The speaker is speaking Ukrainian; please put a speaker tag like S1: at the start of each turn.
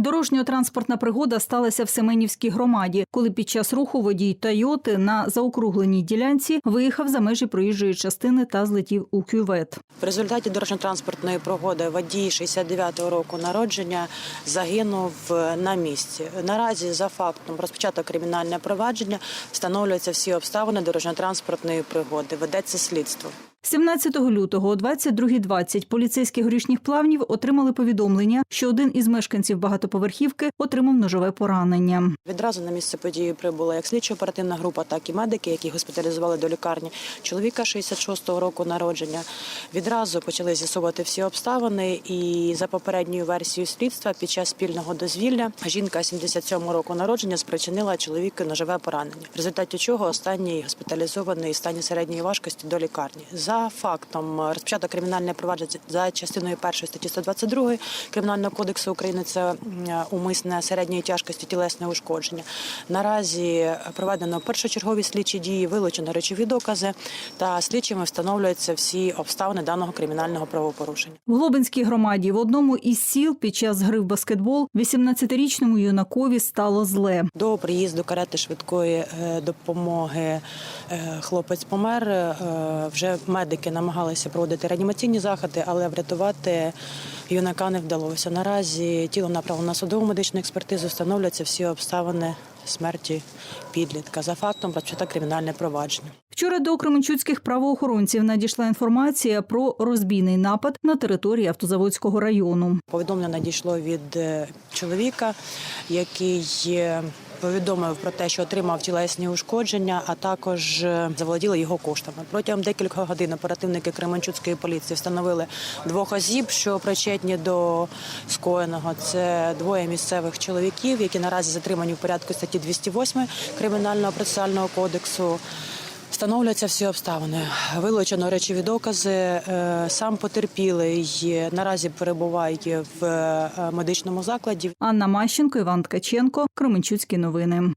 S1: Дорожньо-транспортна пригода сталася в Семенівській громаді, коли під час руху водій Тойоти на заокругленій ділянці виїхав за межі проїжджої частини та злетів у кювет.
S2: В результаті дорожньо-транспортної пригоди водій 69-го року народження загинув на місці. Наразі за фактом розпочато кримінальне провадження, встановлюються всі обставини дорожньо-транспортної пригоди. Ведеться слідство.
S1: 17 лютого о 22.20 поліцейські горішніх плавнів отримали повідомлення, що один із мешканців багатоповерхівки отримав ножове поранення.
S2: Відразу на місце події прибула як слідчо-оперативна група, так і медики, які госпіталізували до лікарні чоловіка 66-го року народження. Відразу почали з'ясовувати всі обставини. І за попередньою версією слідства, під час спільного дозвілля жінка 77-го року народження спричинила чоловіку ножове поранення, в результаті чого останній госпіталізований в стані середньої важкості до лікарні. За фактом розпочато кримінальне провадження за частиною першої статті 122 кримінального кодексу України. Це умисне середньої тяжкості тілесне ушкодження. Наразі проведено першочергові слідчі дії, вилучено речові докази та слідчими встановлюються всі обставини даного кримінального правопорушення.
S1: В Глобинській громаді в одному із сіл під час гри в баскетбол 18-річному юнакові стало зле.
S2: До приїзду карети швидкої е, допомоги е, хлопець помер. Е, Вже медики намагалися проводити реанімаційні заходи, але врятувати юнака не вдалося. Наразі тіло направлено на судову медичну експертизу, встановлюються всі обставини смерті підлітка. За фактом розпочато кримінальне провадження.
S1: Вчора до кременчуцьких правоохоронців надійшла інформація про розбійний напад на території автозаводського району.
S2: Повідомлення надійшло від е, чоловіка, який е, повідомив про те, що отримав тілесні ушкодження, а також е, заволоділи його коштами. Протягом декількох годин оперативники Кременчуцької поліції встановили двох осіб, що причетні до скоєного. Це двоє місцевих чоловіків, які наразі затримані в порядку статті 208 кримінального процесуального кодексу. Встановлюються всі обставини. Вилучено речові докази. Е, Сам потерпілий наразі перебуває в е, медичному закладі.
S1: Анна Мащенко, Іван Ткаченко, Кременчуцькі новини.